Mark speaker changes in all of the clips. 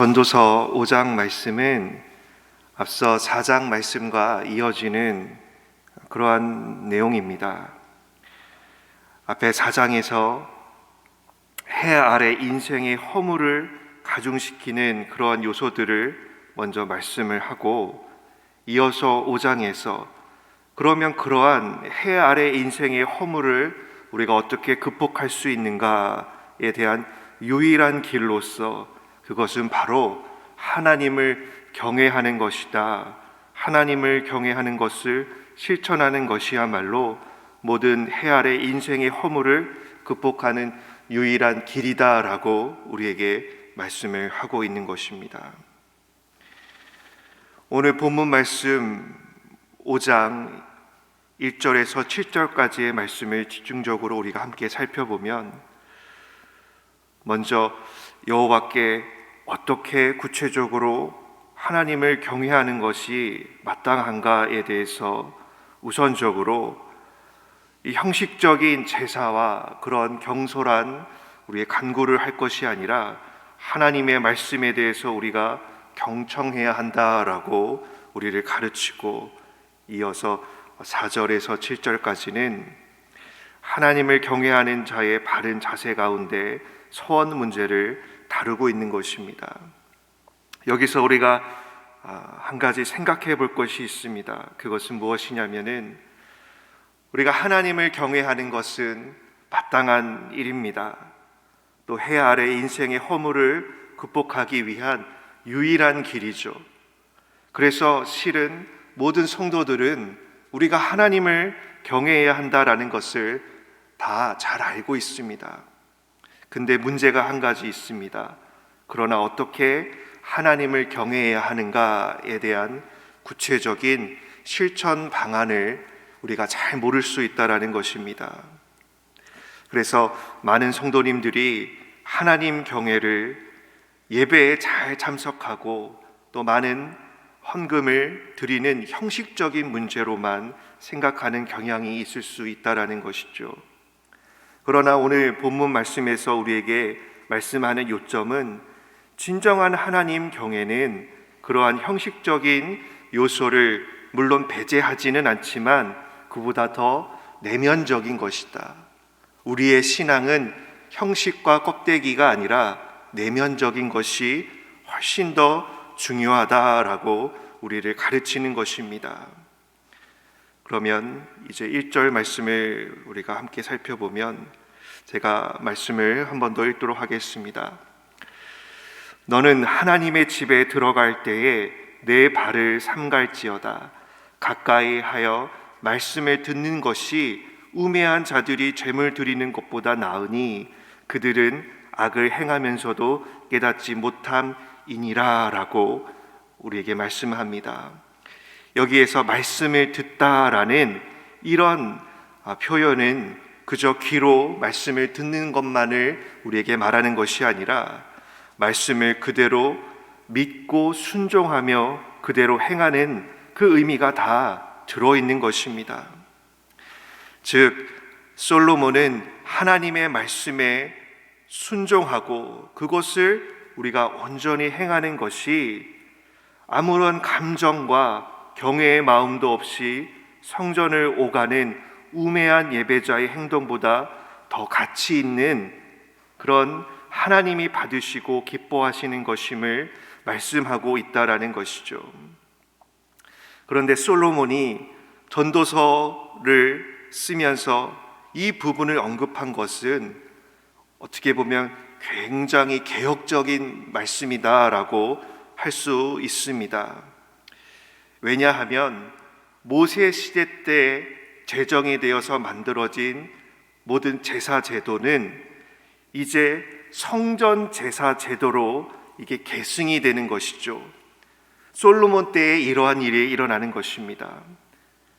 Speaker 1: 전도서 5장 말씀은 앞서 4장 말씀과 이어지는 그러한 내용입니다. 앞에 4장에서 해 아래 인생의 허물을 가중시키는 그러한 요소들을 먼저 말씀을 하고 이어서 5장에서 그러면 그러한 해 아래 인생의 허물을 우리가 어떻게 극복할 수 있는가에 대한 유일한 길로서 그것은 바로 하나님을 경외하는 것이다. 하나님을 경외하는 것을 실천하는 것이야말로 모든 해 아래 인생의 허물을 극복하는 유일한 길이다라고 우리에게 말씀을 하고 있는 것입니다. 오늘 본문 말씀 5장 1절에서 7절까지의 말씀을 집중적으로 우리가 함께 살펴보면 먼저 여호와께 어떻게 구체적으로 하나님을 경외하는 것이 마땅한가에 대해서 우선적으로 이 형식적인 제사와 그런 경솔한 우리의 간구를 할 것이 아니라 하나님의 말씀에 대해서 우리가 경청해야 한다라고 우리를 가르치고 이어서 4절에서 7절까지는 하나님을 경외하는 자의 바른 자세 가운데 서원 문제를 다루고 있는 것입니다. 여기서 우리가 아, 한 가지 생각해 볼 것이 있습니다. 그것은 무엇이냐면은 우리가 하나님을 경외하는 것은 마땅한 일입니다. 또 해 아래 인생의 허물을 극복하기 위한 유일한 길이죠. 그래서 실은 모든 성도들은 우리가 하나님을 경외해야 한다라는 것을 다 잘 알고 있습니다. 근데 문제가 한 가지 있습니다. 그러나 어떻게 하나님을 경외해야 하는가에 대한 구체적인 실천 방안을 우리가 잘 모를 수 있다라는 것입니다. 그래서 많은 성도님들이 하나님 경외를 예배에 잘 참석하고 또 많은 헌금을 드리는 형식적인 문제로만 생각하는 경향이 있을 수 있다라는 것이죠. 그러나 오늘 본문 말씀에서 우리에게 말씀하는 요점은 진정한 하나님 경외는 그러한 형식적인 요소를 물론 배제하지는 않지만 그보다 더 내면적인 것이다. 우리의 신앙은 형식과 껍데기가 아니라 내면적인 것이 훨씬 더 중요하다라고 우리를 가르치는 것입니다. 그러면 이제 1절 말씀을 우리가 함께 살펴보면 제가 말씀을 한 번 더 읽도록 하겠습니다. 너는 하나님의 집에 들어갈 때에 내 발을 삼갈지어다 가까이 하여 말씀을 듣는 것이 우매한 자들이 죄물 드리는 것보다 나으니 그들은 악을 행하면서도 깨닫지 못함이니라라고 우리에게 말씀합니다. 여기에서 말씀을 듣다라는 이런 아, 표현은 그저 귀로 말씀을 듣는 것만을 우리에게 말하는 것이 아니라 말씀을 그대로 믿고 순종하며 그대로 행하는 그 의미가 다 들어있는 것입니다. 즉, 솔로몬은 하나님의 말씀에 순종하고 그것을 우리가 온전히 행하는 것이 아무런 감정과 경외의 마음도 없이 성전을 오가는 우매한 예배자의 행동보다 더 가치 있는 그런 하나님이 받으시고 기뻐하시는 것임을 말씀하고 있다라는 것이죠. 그런데 솔로몬이 전도서를 쓰면서 이 부분을 언급한 것은 어떻게 보면 굉장히 개혁적인 말씀이다라고 할 수 있습니다. 왜냐하면 모세 시대 때 제정이 되어서 만들어진 모든 제사 제도는 이제 성전 제사 제도로 이게 계승이 되는 것이죠. 솔로몬 때에 이러한 일이 일어나는 것입니다.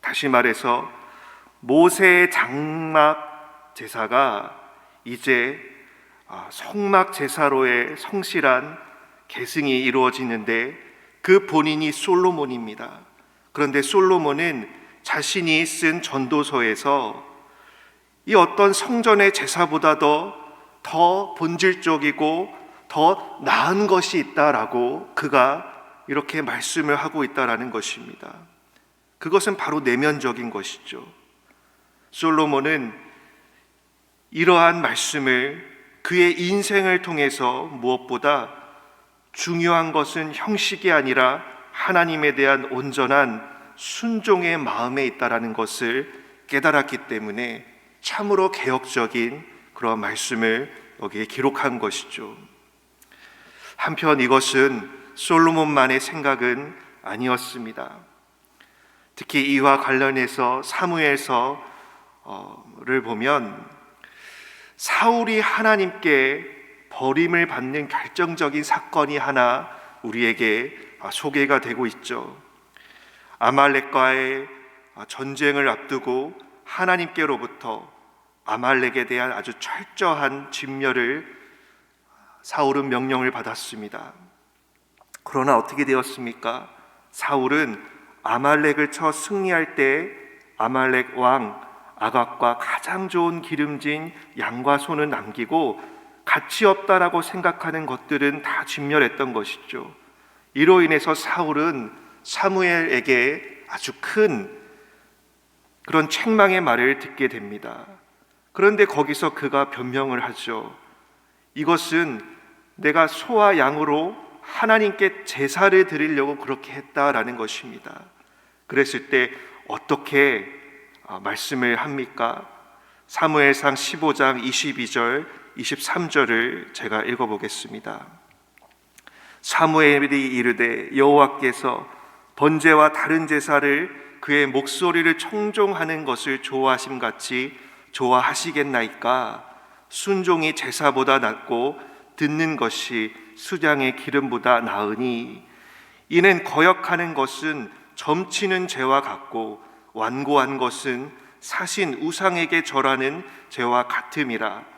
Speaker 1: 다시 말해서 모세의 장막 제사가 이제 아, 성막 제사로의 성실한 계승이 이루어지는데 그 본인이 솔로몬입니다. 그런데 솔로몬은 자신이 쓴 전도서에서 이 어떤 성전의 제사보다도 더 본질적이고 더 나은 것이 있다라고 그가 이렇게 말씀을 하고 있다라는 것입니다. 그것은 바로 내면적인 것이죠. 솔로몬은 이러한 말씀을 그의 인생을 통해서 무엇보다 중요한 것은 형식이 아니라 하나님에 대한 온전한 순종의 마음에 있다라는 것을 깨달았기 때문에 참으로 개혁적인 그런 말씀을 여기에 기록한 것이죠. 한편 이것은 솔로몬만의 생각은 아니었습니다. 특히 이와 관련해서 사무엘서를 보면 사울이 하나님께 버림을 받는 결정적인 사건이 하나 우리에게 소개가 되고 있죠. 아말렉과의 전쟁을 앞두고 하나님께로부터 아말렉에 대한 아주 철저한 진멸을 사울은 명령을 받았습니다. 그러나 어떻게 되었습니까? 사울은 아말렉을 쳐 승리할 때 아말렉 왕 아각과 가장 좋은 기름진 양과 소는 남기고 가치 없다라고 생각하는 것들은 다 진멸했던 것이죠. 이로 인해서 사울은 사무엘에게 아주 큰 그런 책망의 말을 듣게 됩니다. 그런데 거기서 그가 변명을 하죠. 이것은 내가 소와 양으로 하나님께 제사를 드리려고 그렇게 했다라는 것입니다. 그랬을 때 어떻게 아, 말씀을 합니까? 사무엘상 15장 22절, 23절을 제가 읽어 보겠습니다. 사무엘이 이르되 여호와께서 번제와 다른 제사를 그의 목소리를 청종하는 것을 좋아하심 같이 좋아하시겠나이까 순종이 제사보다 낫고 듣는 것이 수장의 기름보다 나으니 이는 거역하는 것은 점치는 죄와 같고 완고한 것은 사신 우상에게 절하는 죄와 같음이라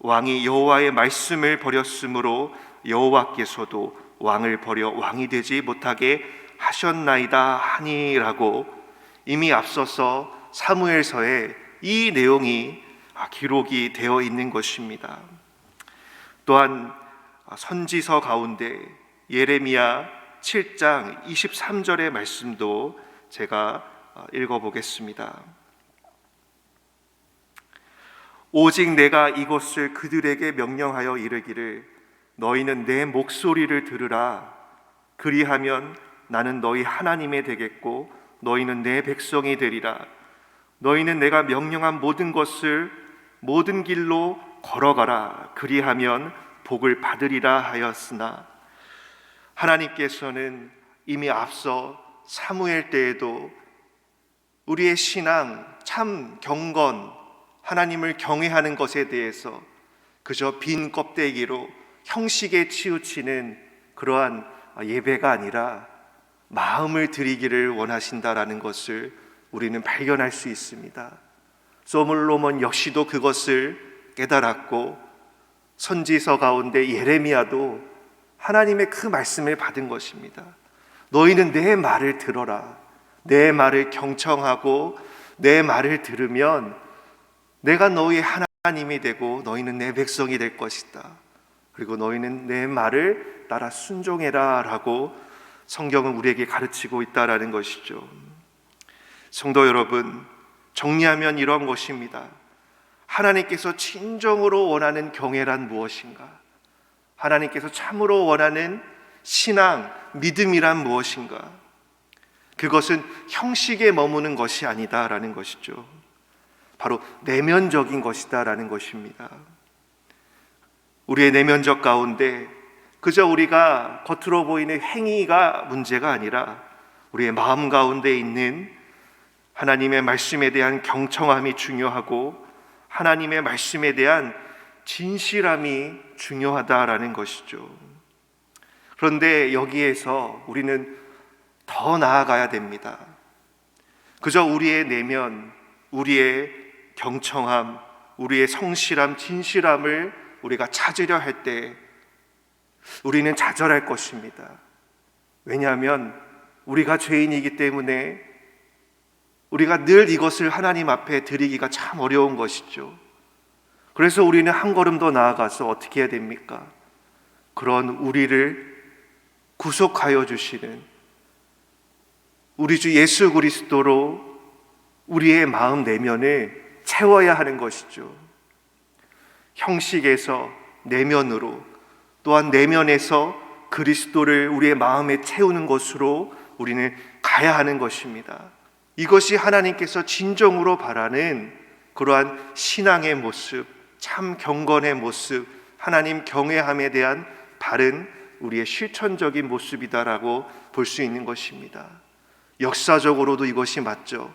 Speaker 1: 왕이 여호와의 말씀을 버렸으므로 여호와께서도 왕을 버려 왕이 되지 못하게 하셨나이다 하니라고 이미 앞서서 사무엘서에 이 내용이 기록이 되어 있는 것입니다. 또한 선지서 가운데 예레미야 7장 23절의 말씀도 제가 읽어보겠습니다. 오직 내가 이것을 그들에게 명령하여 이르기를 너희는 내 목소리를 들으라. 그리하면 나는 너희 하나님이 되겠고 너희는 내 백성이 되리라. 너희는 내가 명령한 모든 것을 모든 길로 걸어가라. 그리하면 복을 받으리라 하였으나 하나님께서는 이미 앞서 사무엘 때에도 우리의 신앙 참 경건 하나님을 경외하는 것에 대해서 그저 빈 껍데기로 형식에 치우치는 그러한 예배가 아니라 마음을 드리기를 원하신다라는 것을 우리는 발견할 수 있습니다. 소물로몬 역시도 그것을 깨달았고 선지서 가운데 예레미야도 하나님의 그 말씀을 받은 것입니다. 너희는 내 말을 들어라. 내 말을 경청하고 내 말을 들으면 내가 너희 하나님이 되고 너희는 내 백성이 될 것이다. 그리고 너희는 내 말을 따라 순종해라 라고 성경은 우리에게 가르치고 있다라는 것이죠. 성도 여러분, 정리하면 이런 것입니다. 하나님께서 진정으로 원하는 경애란 무엇인가? 하나님께서 참으로 원하는 신앙, 믿음이란 무엇인가? 그것은 형식에 머무는 것이 아니다라는 것이죠. 바로 내면적인 것이다라는 것입니다. 우리의 내면적 가운데 그저 우리가 겉으로 보이는 행위가 문제가 아니라 우리의 마음 가운데 있는 하나님의 말씀에 대한 경청함이 중요하고 하나님의 말씀에 대한 진실함이 중요하다라는 것이죠. 그런데 여기에서 우리는 더 나아가야 됩니다. 그저 우리의 내면, 우리의 경청함, 우리의 성실함, 진실함을 우리가 찾으려 할 때 우리는 좌절할 것입니다. 왜냐하면 우리가 죄인이기 때문에 우리가 늘 이것을 하나님 앞에 드리기가 참 어려운 것이죠. 그래서 우리는 한 걸음 더 나아가서 어떻게 해야 됩니까? 그런 우리를 구속하여 주시는 우리 주 예수 그리스도로 우리의 마음 내면을 채워야 하는 것이죠. 형식에서 내면으로 또한 내면에서 그리스도를 우리의 마음에 채우는 것으로 우리는 가야 하는 것입니다. 이것이 하나님께서 진정으로 바라는 그러한 신앙의 모습, 참 경건의 모습, 하나님 경외함에 대한 바른 우리의 실천적인 모습이다라고 볼 수 있는 것입니다. 역사적으로도 이것이 맞죠.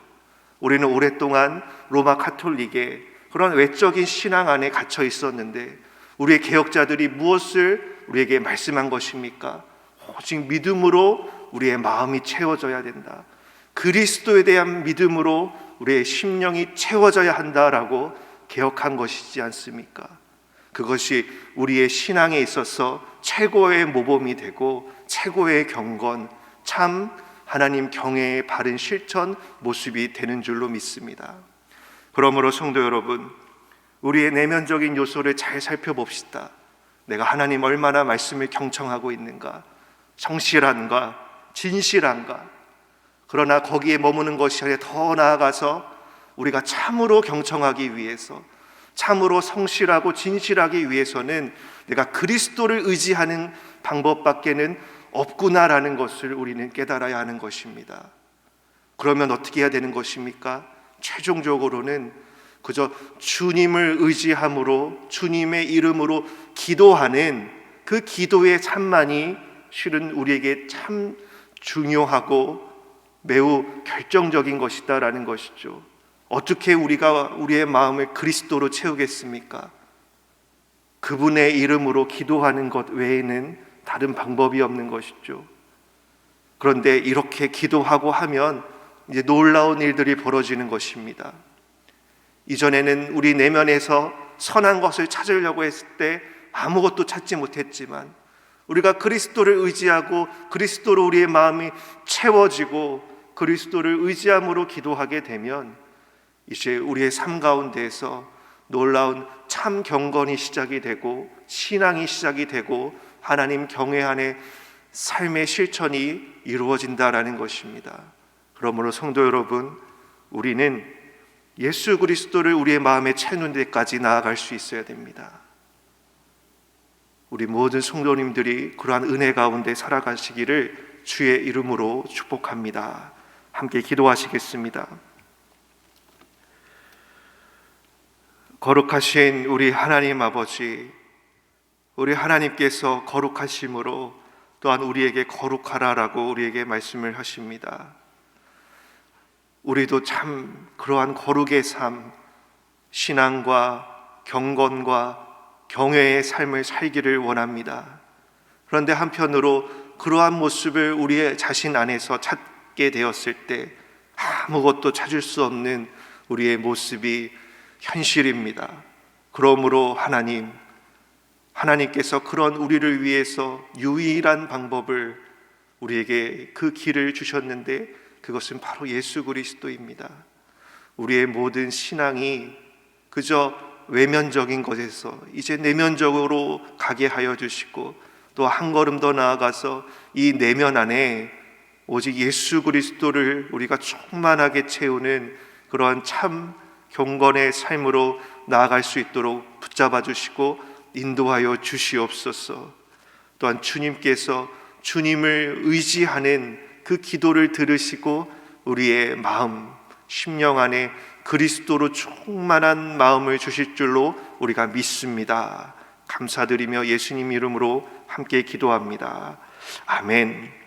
Speaker 1: 우리는 오랫동안 로마 카톨릭의 그런 외적인 신앙 안에 갇혀 있었는데 우리의 개혁자들이 무엇을 우리에게 말씀한 것입니까? 오직 믿음으로 우리의 마음이 채워져야 된다. 그리스도에 대한 믿음으로 우리의 심령이 채워져야 한다라고 개혁한 것이지 않습니까? 그것이 우리의 신앙에 있어서 최고의 모범이 되고 최고의 경건, 참 하나님 경외의 바른 실천 모습이 되는 줄로 믿습니다. 그러므로 성도 여러분, 우리의 내면적인 요소를 잘 살펴봅시다. 내가 하나님 얼마나 말씀을 경청하고 있는가, 성실한가, 진실한가. 그러나 거기에 머무는 것이 아니라 더 나아가서 우리가 참으로 경청하기 위해서, 참으로 성실하고 진실하기 위해서는 내가 그리스도를 의지하는 방법밖에는 없구나라는 것을 우리는 깨달아야 하는 것입니다. 그러면 어떻게 해야 되는 것입니까? 최종적으로는 그저 주님을 의지함으로 주님의 이름으로 기도하는 그 기도의 참만이 실은 우리에게 참 중요하고 매우 결정적인 것이다라는 것이죠. 어떻게 우리가 우리의 마음을 그리스도로 채우겠습니까? 그분의 이름으로 기도하는 것 외에는 다른 방법이 없는 것이죠. 그런데 이렇게 기도하고 하면 이제 놀라운 일들이 벌어지는 것입니다. 이전에는 우리 내면에서 선한 것을 찾으려고 했을 때 아무것도 찾지 못했지만 우리가 그리스도를 의지하고 그리스도로 우리의 마음이 채워지고 그리스도를 의지함으로 기도하게 되면 이제 우리의 삶 가운데에서 놀라운 참 경건이 시작이 되고 신앙이 시작이 되고 하나님 경외 안에 삶의 실천이 이루어진다라는 것입니다. 그러므로 성도 여러분, 우리는 예수 그리스도를 우리의 마음에 채우는 데까지 나아갈 수 있어야 됩니다. 우리 모든 성도님들이 그러한 은혜 가운데 살아가시기를 주의 이름으로 축복합니다. 함께 기도하시겠습니다. 거룩하신 우리 하나님 아버지, 우리 하나님께서 거룩하심으로 또한 우리에게 거룩하라라고 우리에게 말씀을 하십니다. 우리도 참 그러한 거룩의 삶, 신앙과 경건과 경외의 삶을 살기를 원합니다. 그런데 한편으로 그러한 모습을 우리의 자신 안에서 찾게 되었을 때 아무것도 찾을 수 없는 우리의 모습이 현실입니다. 그러므로 하나님, 하나님께서 그런 우리를 위해서 유일한 방법을 우리에게 그 길을 주셨는데 그것은 바로 예수 그리스도입니다. 우리의 모든 신앙이 그저 외면적인 것에서 이제 내면적으로 가게 하여 주시고 또 한 걸음 더 나아가서 이 내면 안에 오직 예수 그리스도를 우리가 충만하게 채우는 그러한 참 경건의 삶으로 나아갈 수 있도록 붙잡아 주시고 인도하여 주시옵소서. 또한 주님께서 주님을 의지하는 그 기도를 들으시고 우리의 마음, 심령 안에 그리스도로 충만한 마음을 주실 줄로 우리가 믿습니다. 감사드리며 예수님 이름으로 함께 기도합니다. 아멘.